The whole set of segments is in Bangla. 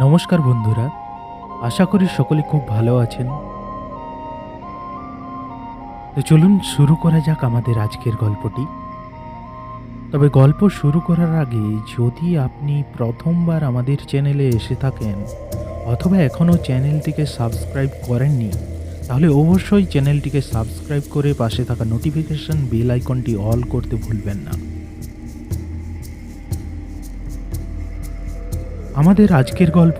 নমস্কার বন্ধুরা, আশা করি সকলে খুব ভালো আছেন। তো চলুন শুরু করা যাক আমাদের আজকের গল্পটি। তবে গল্প শুরু করার আগে যদি আপনি প্রথমবার আমাদের চ্যানেলে এসে থাকেন অথবা এখনও চ্যানেলটিকে সাবস্ক্রাইব করেননি, তাহলে অবশ্যই চ্যানেলটিকে সাবস্ক্রাইব করে পাশে থাকা নোটিফিকেশন বেল আইকনটি অল করতে ভুলবেন না। আমাদের আজকের গল্প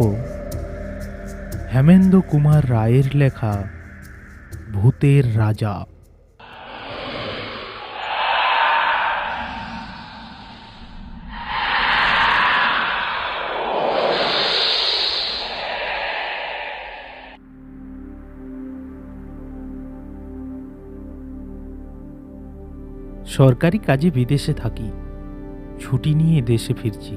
হেমেন্দ্র কুমার রায়ের লেখা ভূতের রাজা। সরকারি কাজে বিদেশে থাকি, ছুটি নিয়ে দেশে ফিরছি।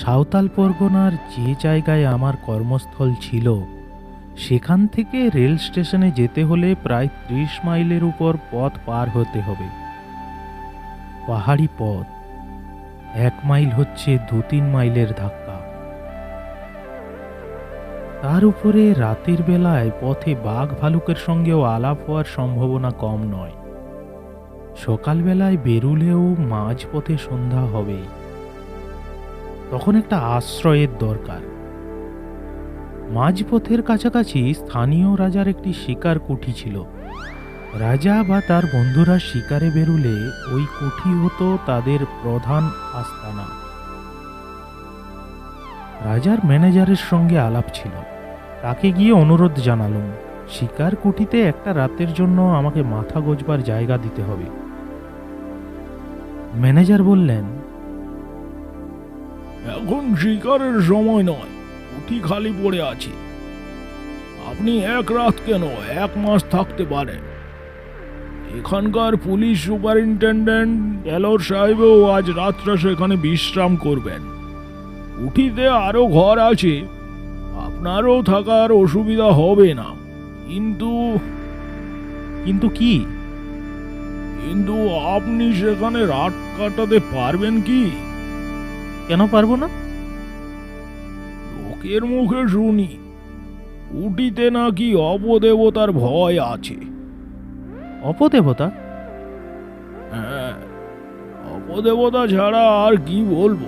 সাঁওতাল পরগনার যে জায়গায় আমার কর্মস্থল ছিল, সেখান থেকে রেল স্টেশনে যেতে হলে প্রায় ত্রিশ মাইলের উপর পথ পার হতে হবে। পাহাড়ি পথ, এক মাইল হচ্ছে দু তিন মাইলের ধাক্কা। তার উপরে রাতের বেলায় পথে বাঘ ভালুকের সঙ্গেও আলাপ হওয়ার সম্ভাবনা কম নয়। সকালবেলায় বেরুলেও মাঝপথে সন্ধ্যা হবেই। তখন একটা আশ্রয়ের দরকার। মাঝপথের কাছাকাছি স্থানীয় রাজার একটি শিকার কুঠি ছিল। রাজা বা তার বন্ধুরা শিকারে বেরুলে ওই কুঠি হতো তাদের প্রধান আস্তানা। রাজার ম্যানেজারের সঙ্গে আলাপ ছিল। তাকে গিয়ে অনুরোধ জানালুম, শিকার কুঠিতে একটা রাতের জন্য আমাকে মাথা গোজবার জায়গা দিতে হবে। ম্যানেজার বললেন এখন শিকারের সময় নয় উঠি খালি পড়ে আছে। আপনি এক রাত কেন এক মাস থাকতে পারেন? এখানকার পুলিশ সুপারিনটেন্ডেন্ট এলোর সাহেবও আজ রাতটা সেখানে বিশ্রাম করবেন। উঠিতে আরও ঘর আছে, আপনারও থাকার অসুবিধা হবে না। কিন্তু কিন্তু কি? কিন্তু আপনি সেখানে রাত কাটাতে পারবেন কি? কেন পারব না? লোকের মুখে শুনি। উটিতে নাকি অপদেবতার ভয় আছে। অপদেবতা? হ্যাঁ অপদেবতা ছাড়া আর কি বলব?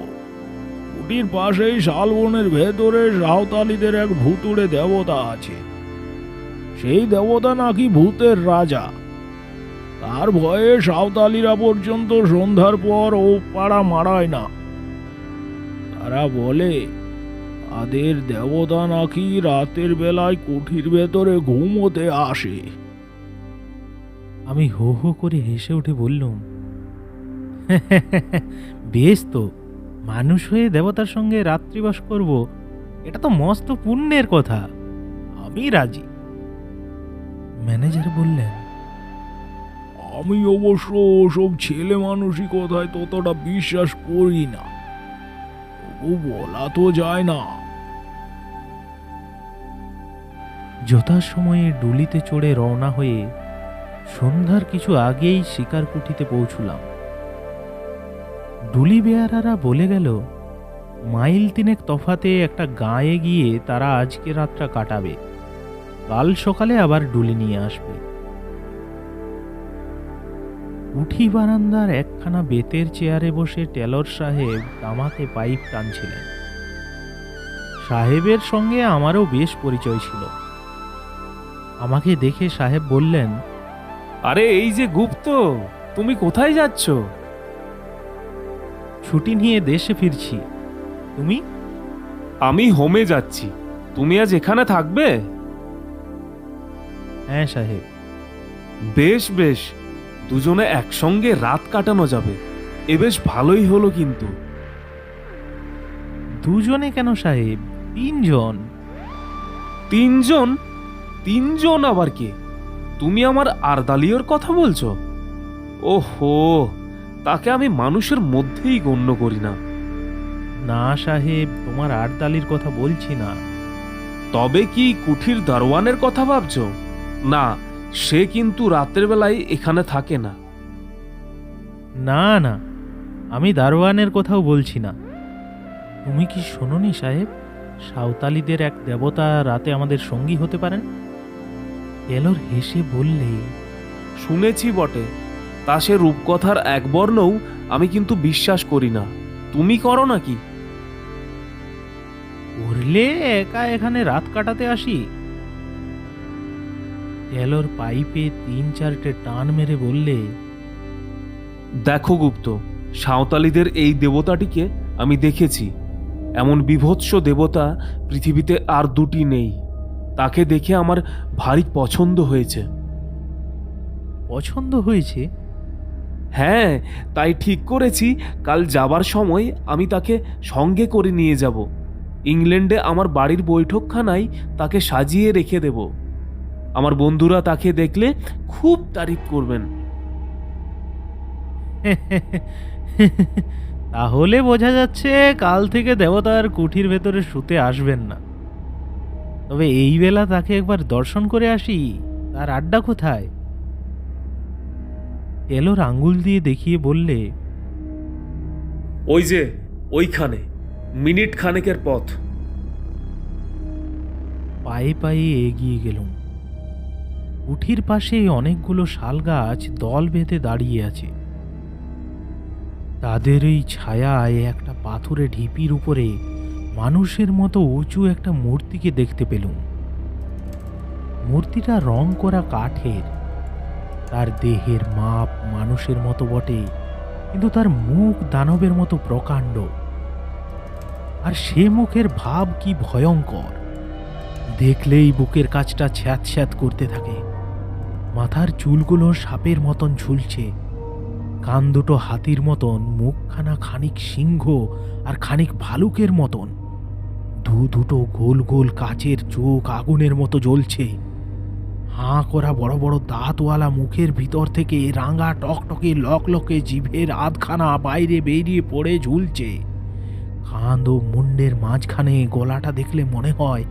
উটির পাশেই শালবনের ভেতরে সাঁওতালিদের এক ভুতুড়ে দেবতা আছে। সেই দেবতা নাকি ভূতের রাজা। তার ভয়ে সাঁওতালিরা পর্যন্ত সন্ধ্যার পর ও পাড়া মারায় না। তারা বলে তাদের দেবতা নাকি রাতের বেলায় কুঠির ভেতরে ঘুমোতে আসে। আমি হো হো করে হেসে উঠে বললুম বেশ তো। মানুষ হয়ে দেবতার সঙ্গে রাত্রিবাস করব এটা তো মস্ত পুণ্যের কথা। আমি রাজি। ম্যানেজার বললেন আমি অবশ্য ওসব ছেলে মানসিকতায় ততটা বিশ্বাস করি না। বলা তো যায় না। যথাসময়ে ডুলিতে চড়ে রওনা হয়ে সন্ধ্যার কিছু আগেই শিকার কুঠিতে পৌঁছলাম। ডুলি বেয়ারারা বলে গেল, মাইল তিনেক তফাতে একটা গাঁয়ে গিয়ে তারা আজকে রাতটা কাটাবে। কাল সকালে আবার ডুলি নিয়ে আসবে। উঠি বারান্দার একখানা বেতের চেয়ারে বসে টেলর সাহেব তামাকে পাইপ টানছিলেন। সাহেবের সঙ্গে আমারও বেশ পরিচয় ছিল। আমাকে দেখে সাহেব বললেন আরে এই যে গুপ্ত তুমি কোথায় যাচ্ছ? ছুটি নিয়ে দেশে ফিরছি। তুমি? আমি হোমে যাচ্ছি। তুমি আজ এখানে থাকবে? হ্যাঁ সাহেব। বেশ বেশ। দুজনে একসঙ্গে রাত কাটানো যাবে। এ বেশ ভালোই হলো কিন্তু। দুজনে কেন সাহেব? তিনজন। তিনজন? তিনজন আবার কে? তুমি আমার আরদালিয়র কথা বলছো? ওহো তাকে আমি মানুষের মধ্যেই গণ্য করি না। না সাহেব তোমার আটদালির কথা বলছি না। তবে কি কুঠির দারোয়ানের কথা ভাবছ? না সে কিন্তু রাতের বেলায় এখানে থাকে না। না না আমি দারোয়ানের কথাও বলছি না। তুমি কি শোনোনি সাহেব সাঁওতালিদের এক দেবতা রাতে আমাদের সঙ্গী হতে পারেন? টেলর হেসে বললে শুনেছি বটে তা সে রূপকথার এক বর্ণও আমি কিন্তু বিশ্বাস করি না। তুমি করো নাকি? করলে একা এখানে রাত কাটাতে আসি। টেলর পাইপে তিন চারটে টান মেরে বললে দেখো গুপ্ত সাঁওতালিদের এই দেবতাটিকে আমি দেখেছি। এমন বিভৎস দেবতা পৃথিবীতে আর দুটি নেই। তাকে দেখে আমার ভারী পছন্দ হয়েছে। পছন্দ হয়েছে? হ্যাঁ তাই ঠিক করেছি। কাল যাবার সময় আমি তাকে সঙ্গে করে নিয়ে যাব। ইংল্যান্ডে আমার বাড়ির বৈঠকখানায় তাকে সাজিয়ে রেখে দেব। আমার বন্ধুরা তাকে দেখলে খুব তারিফ করবেন। তাহলে বোঝা যাচ্ছে কাল থেকে দেবতার কুঠির ভেতরে শুতে আসবেন না। তবে এই বেলা তাকে একবার দর্শন করে আসি। তার আড্ডা কোথায়? টেলর আঙ্গুল দিয়ে দেখিয়ে বললে ওই যে ওইখানে মিনিট খানেকের পথ। পায়ে পায়ে এগিয়ে গেলুম। কুঠির পাশে অনেকগুলো শাল গাছ দল বেঁধে দাঁড়িয়ে আছে। তাদের এই ছায়ায় একটা পাথুরে ঢিপির উপরে মানুষের মতো উঁচু একটা মূর্তিকে দেখতে পেলুম। মূর্তিটা রং করা কাঠের। তার দেহের মাপ মানুষের মতো বটে, কিন্তু তার মুখ দানবের মতো প্রকাণ্ড। আর সে মুখের ভাব কি ভয়ঙ্কর। দেখলেই বুকের কাজটা ছ্যাঁত ছ্যাঁত করতে থাকে। মাথার চুলগুলো সাপের মতন ঝুলছে। কান দুটো হাতির মতন, মুখখানা খানিক সিংহ আর খানিক ভালুকের মতন। দু দুটো গোল গোল কাচের চোখ আগুনের মতো জ্বলছে। হাঁ করা বড় বড় দাঁতওয়ালা মুখের ভিতর থেকে রাঙা টকটকে লকলকে জিভের আধখানা বাইরে বেরিয়ে পড়ে ঝুলছে। কাঁদ ও মুন্ডের মাঝখানে গলাটা দেখলে মনে হয়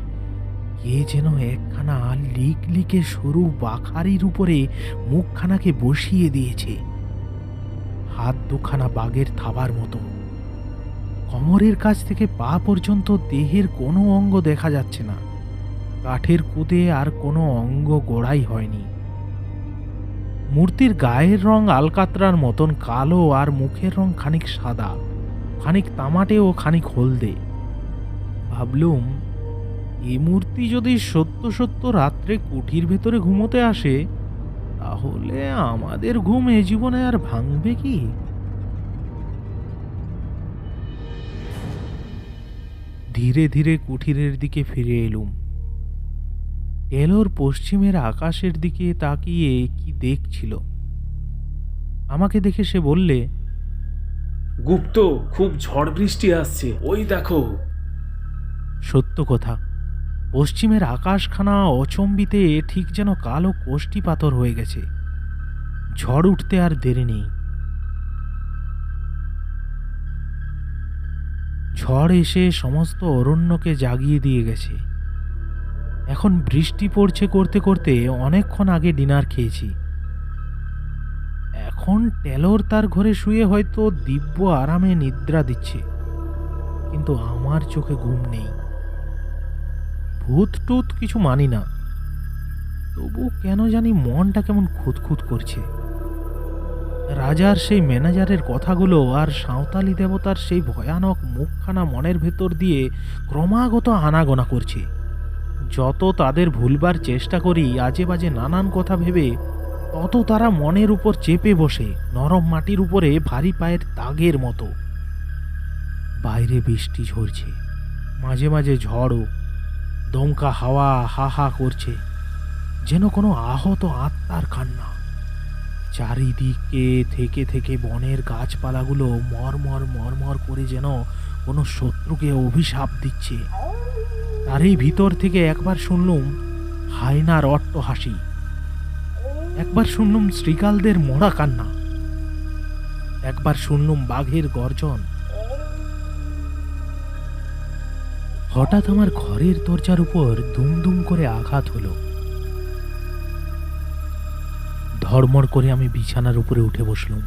কে যেন একখানা লিক লিকে সরু বাখারির উপরে মুখখানাকে বসিয়ে দিয়েছে। হাত দুখানা বাঘের থাবার মতো। কোমরের কাছ থেকে পা পর্যন্ত দেহের কোনো অঙ্গ দেখা যাচ্ছে না। কাঠের কুদে আর কোনো অঙ্গ গোড়াই হয়নি। মূর্তির গায়ের রং আলকাতরার মতন কালো আর মুখের রং খানিক সাদা, খানিক তামাটে ও খানিক হলদে। ভাবলুম এ মূর্তি যদি সত্য সত্য রাত্রে কুঠির ভেতরে ঘুমোতে আসে তাহলে আমাদের ঘুম এ জীবনে আর ভাঙবে কি? ধীরে ধীরে কুঠিরের দিকে ফিরে এলুম। টেলর পশ্চিমের আকাশের দিকে তাকিয়ে কি দেখছিল? আমাকে দেখে সে বললে গুপ্ত খুব ঝড় বৃষ্টি আসছে ওই দেখো। সত্য কথা। পশ্চিমের আকাশখানা অচম্বিতে ঠিক যেন কালো কোষ্টি পাথর হয়ে গেছে। ঝড় উঠতে আর দেরি নেই। ঝড় এসে সমস্ত অরণ্যকে জাগিয়ে দিয়ে গেছে। এখন বৃষ্টি পড়ছে করতে করতে অনেকক্ষণ আগে ডিনার খেয়েছি। এখন টেলর তার ঘরে শুয়ে হয়তো দিব্য আরামে নিদ্রা দিচ্ছে। কিন্তু আমার চোখে ঘুম নেই। ভূত টুত কিছু মানি না। তবু কেন জানি মনটা কেমন খুঁতখুত করছে। রাজার সেই ম্যানেজারের কথাগুলো আর সাঁওতালি দেবতার সেই ভয়ানক মুখখানা মনের ভেতর দিয়ে ক্রমাগত আনাগোনা করছে। যত তাদের ভুলবার চেষ্টা করি আজে বাজে নানান কথা ভেবে, তত তারা মনের উপর চেপে বসে, নরম মাটির উপরে ভারী পায়ের দাগের মতো। বাইরে বৃষ্টি ঝরছে, মাঝে মাঝে ঝড়ও দমকা হাওয়া হা হা করছে, যেন কোনো আহত আত্মার কান্না। চারিদিকে থেকে থেকে বনের গাছপালাগুলো মরমর মরমর করে যেন কোনো শত্রুকে অভিশাপ দিচ্ছে। তারই ভিতর থেকে একবার শুনলুম হায়নার অট্ট হাসি। একবার শুনলুম শ্রীকালদের মরা কান্না। একবার শুনলুম বাঘের গর্জন। হঠাৎ আমার ঘরের দরজার উপর দুমদুম করে আঘাত হলো। ধর্মর করে আমি বিছানার উপরে উঠে বসলুম।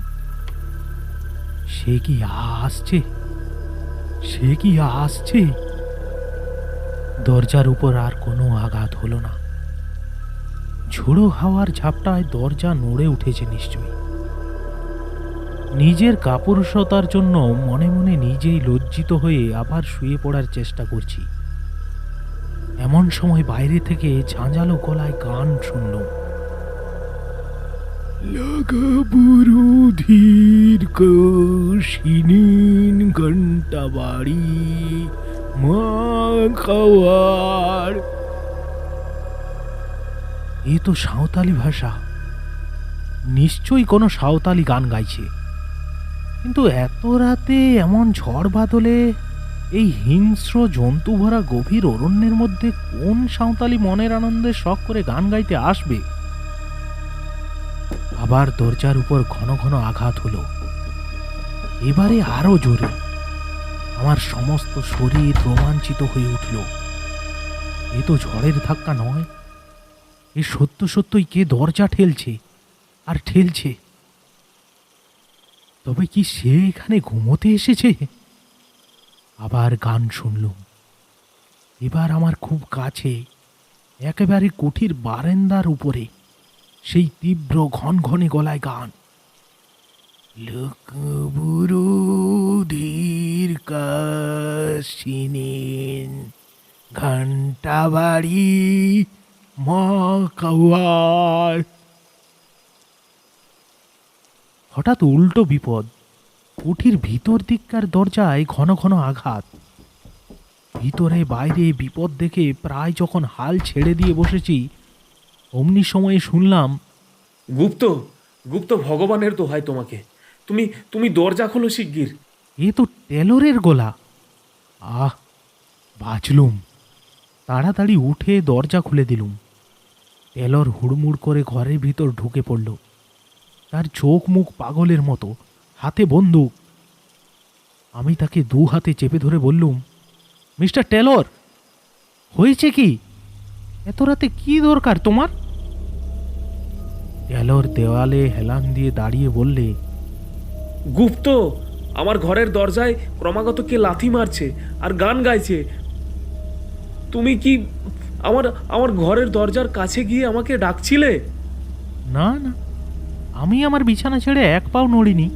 সে কি আসছে? সে কি আসছে? দরজার উপর আর কোনো আঘাত হলো না। ঝোড়ো হাওয়ার ঝাপটায় দরজা নড়ে উঠেছে নিশ্চয়ই। নিজের কাপুরুষতার জন্য মনে মনে নিজেই লজ্জিত হয়ে আবার শুয়ে পড়ার চেষ্টা করছি। এমন সময় বাইরে থেকে ঝাঁঝালো গলায় গান শুনলাম লাগাবুরু ধীর কশিনিন ঘণ্টা বাড়ি মা খাওয়ার। এ তো সাঁওতালি ভাষা। নিশ্চয়ই কোনো সাঁওতালি গান গাইছে। কিন্তু এত রাতে এমন ঝড় বাদলে এই হিংস্র জন্তু ভরা গভীর অরণ্যের মধ্যে কোন সাঁওতালি মনের আনন্দে শখ করে গান গাইতে আসবে? আবার দরজার উপর ঘন ঘন আঘাত হলো। এবারে আরও জোরে। আমার সমস্ত শরীর রোমাঞ্চিত হয়ে উঠল। এ তো ঝড়ের ধাক্কা নয়। এ সত্য সত্যই কে দরজা ঠেলছে আর ঠেলছে? তবে কি সে এখানে ঘুমোতে এসেছে? আবার গান শুনলুম। এবার আমার খুব কাছে, একেবারে কুঠির বারেন্দার উপরে, সেই তীব্র ঘন ঘনে গলায় গান। লোকবুরু ধীর ঘণ্টা বাড়ি মা কাওয়ার হঠাৎ উল্টো বিপদ। কুঠির ভিতর দিককার দরজায় ঘন ঘন আঘাত। ভিতরে বাইরে বিপদ দেখে প্রায় যখন হাল ছেড়ে দিয়ে বসেছি অমনি সময়ে শুনলাম গুপ্ত গুপ্ত ভগবানের তো দোহাই তোমাকে। তুমি তুমি দরজা খোলো শিগগির। এ তো টেলরের গলা। আহ বাঁচলুম। তাড়াতাড়ি উঠে দরজা খুলে দিলুম। টেলর হুড়মুড় করে ঘরের ভিতর ঢুকে পড়ল। তার চোখ মুখ পাগলের মতো হাতে বন্দুক। আমি তাকে দু হাতে চেপে ধরে বললুম মিস্টার টেলর হয়েছে কি? এত রাতে কি দরকার তোমার? টেলর দেওয়ালে হেলান দিয়ে দাঁড়িয়ে বললে গুপ্ত আমার ঘরের দরজায় ক্রমাগত কে লাথি মারছে আর গান গাইছে। তুমি কি আমার আমার ঘরের দরজার কাছে গিয়ে আমাকে ডাকছিলে? না না আমি আমার বিছানা ছেড়ে এক পাও নড়িনি।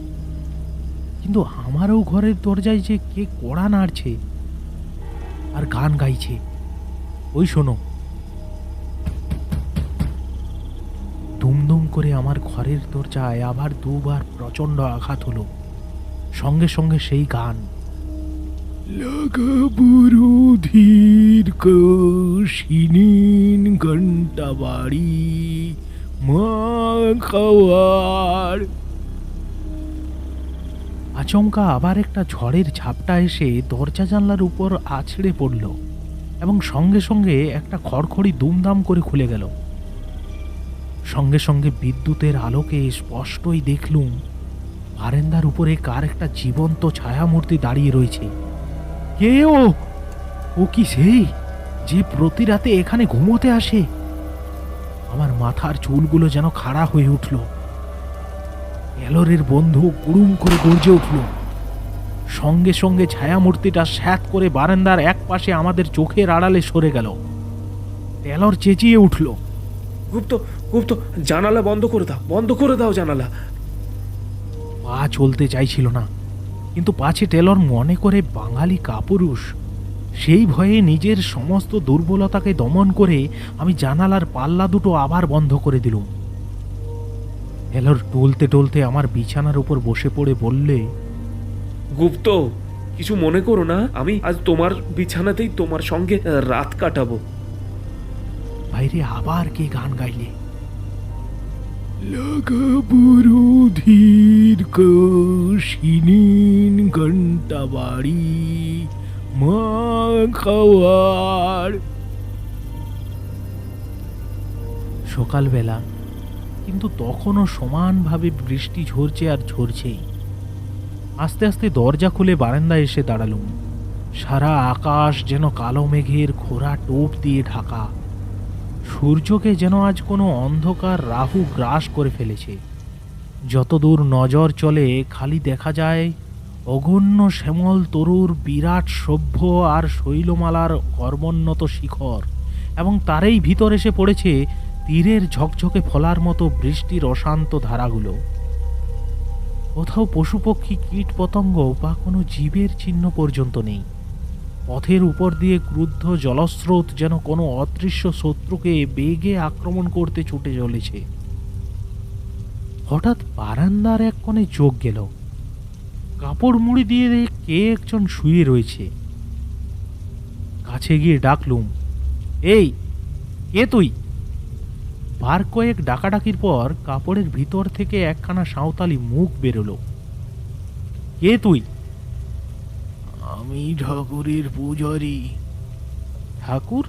কিন্তু আমারও ঘরের দরজায় যে কে কড়া নাড়ছে আর গান গাইছে, ওই শোনো। দুমদুম করে আমার ঘরের দরজায় আবার দুবার প্রচণ্ড আঘাত হলো। সঙ্গে সঙ্গে সেই গান লাগাবুরু ধীর ঘণ্টা বাড়ি খাওয়ার। আচমকা আবার একটা ঝড়ের ঝাপটা এসে দরজা জানলার উপর আছড়ে পড়ল এবং সঙ্গে সঙ্গে একটা খড়খড়ি দুমদাম করে খুলে গেল। সঙ্গে সঙ্গে বিদ্যুতের আলোকে স্পষ্টই দেখলুম, বারেন্দার উপরে কার একটা জীবন্ত ছায়ামূর্তি দাঁড়িয়ে রয়েছে। কে ও? ও কি সেই যে প্রতি রাতে এখানে ঘুমোতে আসে? আমার মাথার চুলগুলো যেন খাড়া হয়ে উঠল। এলোরের বন্ধু গুড়ুম করে গর্জে উঠল। সঙ্গে সঙ্গে ছায়ামূর্তিটা স্যাত করে বারান্দার এক পাশে আমাদের চোখের আড়ালে সরে গেল। টেলর চেঁচিয়ে উঠল গুপ্ত গুপ্ত জানালা বন্ধ করে দাও বন্ধ করে দাও জানালা। পা চলতে চাইছিল না কিন্তু পাছে টেলর মনে করে বাঙালি কাপুরুষ। সেই ভয়ে নিজের সমস্ত দুর্বলতাকে দমন করে আমি জানালার পাল্লা দুটো আবার বন্ধ করে দিলুম। টলতে টলতে আমার বিছানার উপর বসে পড়ে বললে গুপ্ত কিছু মনে করো না আমি আজ তোমার বিছানাতেই তোমার সঙ্গে রাত কাটাবো। বাইরে আবার কে গান গাইলে? লাগাবুরু ধীর কশিনিন ঘণ্টা বাড়ি খাওয়ার সকালবেলা, কিন্তু তখনও সমানভাবে বৃষ্টি ঝরছে আর ঝরছেই। আস্তে আস্তে দরজা খুলে বারান্দায় এসে দাঁড়ালুম। সারা আকাশ যেন কালো মেঘের খোরা টোপ দিয়ে ঢাকা। সূর্যকে যেন আজ কোনো অন্ধকার রাহু গ্রাস করে ফেলেছে। যতদূর নজর চলে, খালি দেখা যায় অগণ্য শ্যামল তরুর বিরাট সভ্য আর শৈলমালার কর্মোন্নত শিখর, এবং তারই ভিতর এসে পড়েছে তীরের ঝকঝকে ফলার মতো বৃষ্টির অশান্ত ধারাগুলো। কোথাও পশু পক্ষী কীট পতঙ্গ বা কোনো জীবের চিহ্ন পর্যন্ত নেই। পথের উপর দিয়ে ক্রুদ্ধ জলস্রোত যেন কোনো অদৃশ্য শত্রুকে বেগে আক্রমণ করতে ছুটে চলেছে। হঠাৎ বারান্দার এক কোণে চোখ গেল। কাপড় মুড়ি দিয়ে দেখে কে একজন শুয়ে রয়েছে? কাছে গিয়ে ডাকলুম এই কে তুই? বার কয়েক ডাকাডাকির পর কাপড়ের ভিতর থেকে একখানা সাঁওতালি মুখ বেরোলো কে তুই? আমি ঠাকুরের পূজারি। ঠাকুর?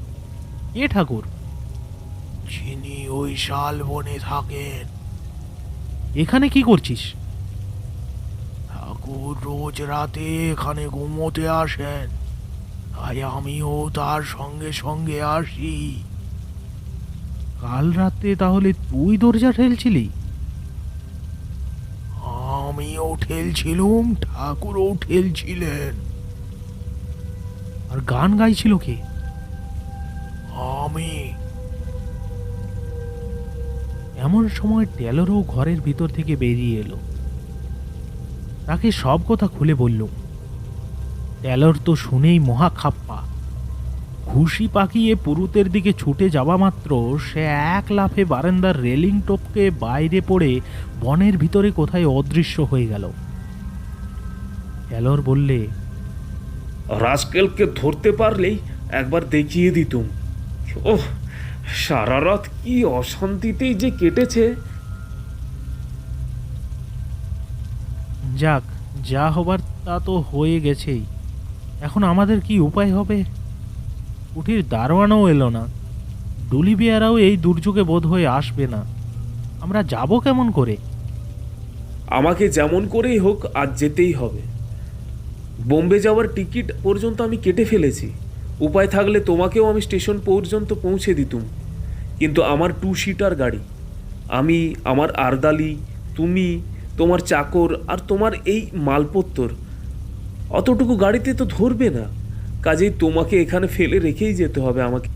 কে ঠাকুর? যিনি ওই শাল বনে থাকেন। এখানে কি করছিস? ঠাকুর রোজ রাতে এখানে ঘুমোতে আসেন। তাই আমিও তার সঙ্গে সঙ্গে আসি। কাল রাতে তাহলে তুই দরজা ঠেলছিলি? আমিও ঠেলছিলুম ঠাকুরও ঠেলছিলেন। আর গান গাইছিল কে? আমি। এমন সময় টেলরও ঘরের ভিতর থেকে বেরিয়ে এলো। তাকে সব কথা খুলে বলল, টেলর তো শুনেই মহা খাপ্পা। খুশি পাকিয়ে পুরুতের দিকে ছুটে যাওয়া মাত্র সে এক লাফে বারান্দার রেলিং টপকে বাইরে পড়ে বনের ভিতরে কোথায় অদৃশ্য হয়ে গেল। টেলর বললে, রাস্কেলকে ধরতে পারলেই একবার দেখিয়ে দিতুম। ওহ, সারা রাত কি অশান্তিতেই যে কেটেছে। যাক, যা হবার তা তো হয়ে গেছেই। এখন আমাদের কি উপায় হবে? কুঠির দারোয়ানও এলো না। ডুলি বিয়ারাও এই দুর্যোগে বোধ হয়ে আসবে না। আমরা যাব কেমন করে? আমাকে যেমন করেই হোক আজ যেতেই হবে। বোম্বে যাওয়ার টিকিট পর্যন্ত আমি কেটে ফেলেছি। উপায় থাকলে তোমাকেও আমি স্টেশন পর্যন্ত পৌঁছে দিতুম। কিন্তু আমার টু সিটার গাড়ি, আমি, আমার আরদালি, তুমি তোমার চাকর আর তোমার এই মালপত্তর। অতটুকু গাড়িতে তো ধরবে না। কাজেই তোমাকে এখানে ফেলে রেখেই যেতে হবে আমাকে।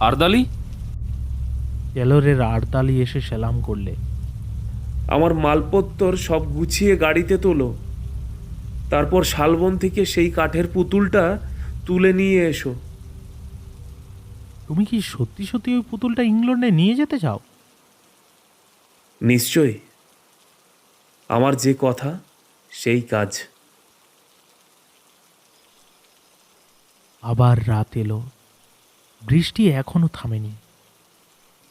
আরদালি? টেলরের আড়তালি এসে সেলাম করলে। আমার মালপত্তর সব গুছিয়ে গাড়িতে তোলো। তারপর শালবন থেকে সেই কাঠের পুতুলটা তুলে নিয়ে এসো। তুমি কি সত্যি সত্যি ওই পুতুলটা ইংল্যান্ডে নিয়ে যেতে চাও? নিশ্চয়ই। আমার যে কথা, সেই কাজ। আবার রাত এলো। বৃষ্টি এখনও থামেনি।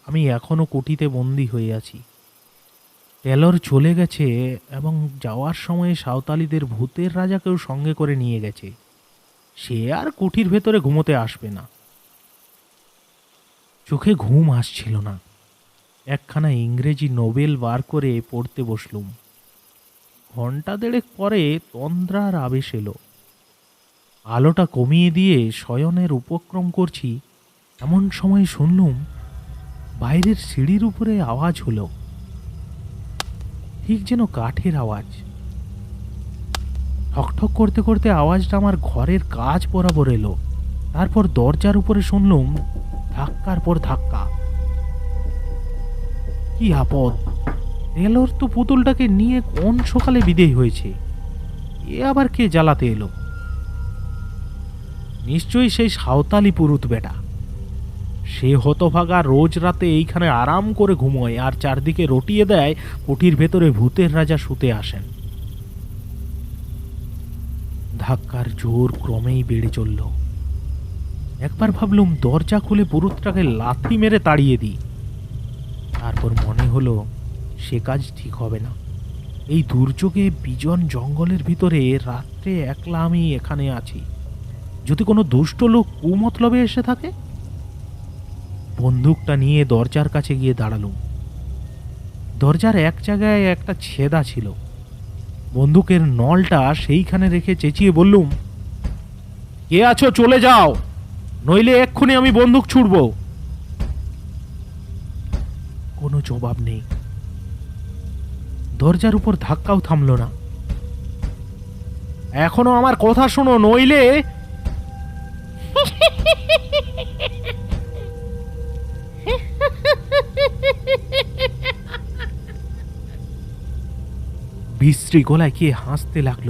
আমি এখনও কুটিতে বন্দি হয়ে আছি। টেলর চলে গেছে এবং যাওয়ার সময়ে সাঁওতালিদের ভূতের রাজাকেও সঙ্গে করে নিয়ে গেছে। সে আর কুঠির ভেতরে ঘুমোতে আসবে না। চোখে ঘুম আসছিল না। একখানা ইংরেজি নোবেল বার করে পড়তে বসলুম। ঘণ্টা দেড়েক পরে তন্দ্রার আবেশ এলো। আলোটা কমিয়ে দিয়ে শয়নের উপক্রম করছি, এমন সময় শুনলুম বাইরের সিঁড়ির উপরে আওয়াজ হলো। ঠিক যেন কাঠের আওয়াজ। ঠকঠক করতে করতে আওয়াজটা আমার ঘরের কাজ বরাবর এলো। তারপর দরজার উপরে শুনলুম ধাক্কার পর ধাক্কা। কি আপদ? টেলর তো পুতুলটাকে নিয়ে কোন সকালে বিদেয় হয়েছে? এ আবার কে জ্বালাতে এলো? নিশ্চয়ই সেই সাঁওতালি পুরুত বেটা। সে হতভাগা রোজ রাতে এইখানে আরাম করে ঘুমোয় আর চারদিকে রটিয়ে দেয় কুটির ভেতরে ভূতের রাজা শুতে আসেন। ধাক্কার জোর ক্রমেই বেড়ে চলল। একবার ভাবলুম দরজা খুলে পুরুতটাকে লাথি মেরে তাড়িয়ে দিই। তারপর মনে হলো সে কাজ ঠিক হবে না। এই দুর্যোগে বিজন জঙ্গলের ভিতরে রাত্রে একলা আমি এখানে আছি। যদি কোনো দুষ্ট লোক কুমতলবে এসে থাকে? বন্দুকটা নিয়ে দরজার কাছে গিয়ে দাঁড়ালুম। দরজার এক জায়গায় একটা ছেদা ছিল। বন্দুকের নলটা সেইখানে রেখে চেঁচিয়ে বললুম, কে আছো চলে যাও, নইলে এক্ষুনি আমি বন্দুক ছুড়ব। কোনো জবাব নেই। দরজার উপর ধাক্কাও থামলো না। এখনও আমার কথা শোনো, নইলে বিশ্রী গলায় কে হাসতে লাগল।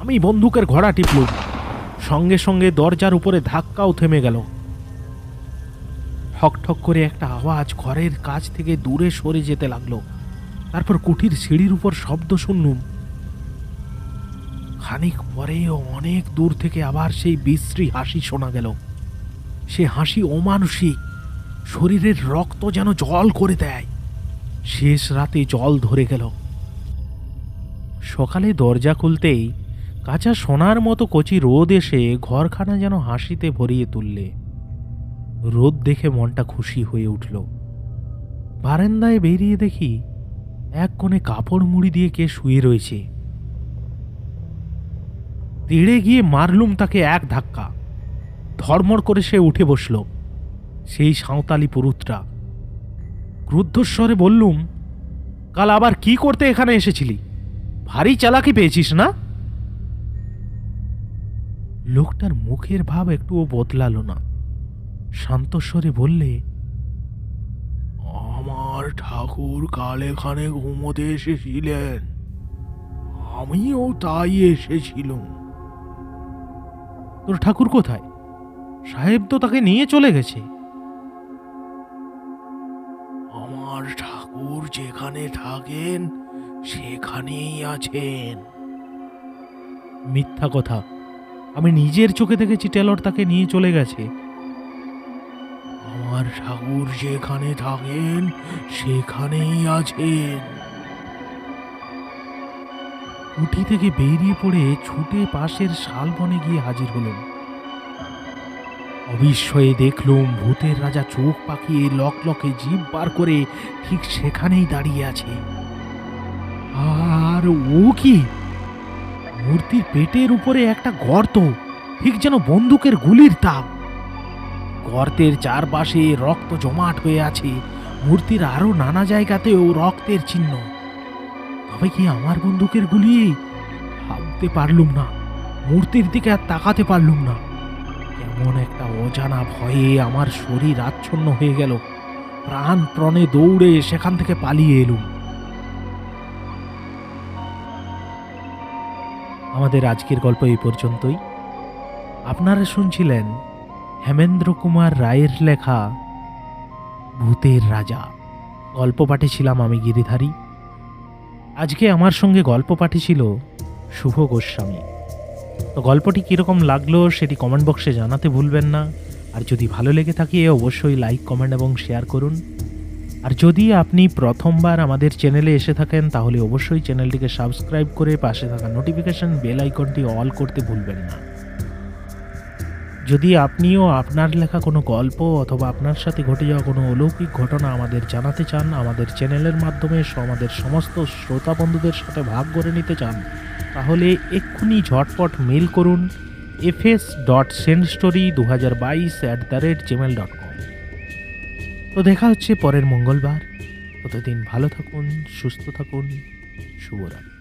আমি বন্দুকের ঘোড়া টিপলুম সঙ্গে সঙ্গে দরজার উপরে ধাক্কাও থেমে গেল। ঠক ঠক করে একটা আওয়াজ ঘরের কাছ থেকে দূরে সরে যেতে লাগল। তারপর কুঠির সিঁড়ির উপর শব্দ শুনলুম। খানিক পরে অনেক দূর থেকে আবার সেই বিশ্রী হাসি শোনা গেল। সে হাসি অমানুষিক শরীরের রক্ত যেন জল করে দেয়। শেষ রাতে জল ধরে গেল। সকালে দরজা খুলতেই কাঁচা সোনার মতো কচি রোদ এসে ঘরখানা যেন হাসিতে ভরিয়ে তুললে। রোদ দেখে মনটা খুশি হয়ে উঠল। বারান্দায় বেরিয়ে দেখি এক কোণে কাপড় মুড়ি দিয়ে কে শুয়ে রয়েছে? তেড়ে গিয়ে মারলুম তাকে এক ধাক্কা। ধর্মর করে সে উঠে বসল। সেই সাঁওতালি পুরুতটা ক্রুদ্ধস্বরে বললুম, কাল আবার কি করতে এখানে এসেছিলি? ভারী চালাকি পেয়েছিস না? লোকটার মুখের ভাব একটুও বদলালো না। শান্তস্বরে বললে আমার ঠাকুর কাল এখানে ঘুমোতে এসেছিলেন। আমিও তাই এসেছিলাম। তোর ঠাকুর কোথায়? সাহেব তো তাকে নিয়ে চলে গেছে। আমার ঠাকুর যেখানে থাকেন সেখানেই আছেন। মিথ্যা কথা। আমি নিজের চোখে দেখেছি টেলর তাকে নিয়ে চলে গেছে। ঠাকুর যেখানে থাকেন, সেখানেই আছেন। উঠি থেকে বেরিয়ে পড়ে ছুটে পাশের শালবনে গিয়ে হাজির হলেন অবিস্ময়ে দেখলুম ভূতের রাজা চোখ পাকিয়ে লক লকে জিভ বার করে ঠিক সেখানেই দাঁড়িয়ে আছে। আর ও কি? মূর্তির পেটের উপরে একটা গর্ত, ঠিক যেন বন্দুকের গুলির তাপ। গর্তের চারপাশে রক্ত জমাট হয়ে আছে। মূর্তির আরও নানা জায়গাতেও রক্তের চিহ্ন। তবে কি আমার বন্দুকের গুলি? ভাবতে পারলুম না। মূর্তির দিকে আর তাকাতে পারলুম না। এমন একটা অজানা ভয়ে আমার শরীর আচ্ছন্ন হয়ে গেল। প্রাণ প্রণে দৌড়ে সেখান থেকে পালিয়ে এলুম। আমাদের আজকের গল্প এই পর্যন্তই। আপনারা শুনছিলেন হেমেন্দ্র কুমার রায়ের লেখা, ভূতের রাজা গল্প পাঠে ছিলাম আমি গিরিধারী। আজকে আমার সঙ্গে গল্প পাঠে ছিল শুভ গোস্বামী। তো গল্পটি কীরকম লাগল সেটি কমেন্ট বক্সে জানাতে ভুলবেন না। আর যদি ভালো লেগে থাকে, অবশ্যই লাইক, কমেন্ট এবং শেয়ার করুন। আর যদি আপনি প্রথমবার আমাদের চ্যানেলে এসে থাকেন, তাহলে অবশ্যই চ্যানেলটিকে সাবস্ক্রাইব করে পাশে থাকা নোটিফিকেশন বেল আইকনটি অল করতে ভুলবেন না। যদি আপনিও আপনার লেখা কোনো গল্প অথবা আপনার সাথে ঘটে যাওয়া কোনো অলৌকিক ঘটনা আমাদের জানাতে চান, আমাদের চ্যানেলের মাধ্যমে আমাদের সমস্ত শ্রোতা বন্ধুদের সাথে ভাগ করে নিতে চান, তাহলে এক্ষুনি ঝটপট মেল করুন এফএস ডট সেন্ড স্টোরি দু হাজার বাইশ at the rate gmail dot com তো দেখা হচ্ছে পরের মঙ্গলবার। ততদিন ভালো থাকুন, সুস্থ থাকুন, শুভরাত্রি।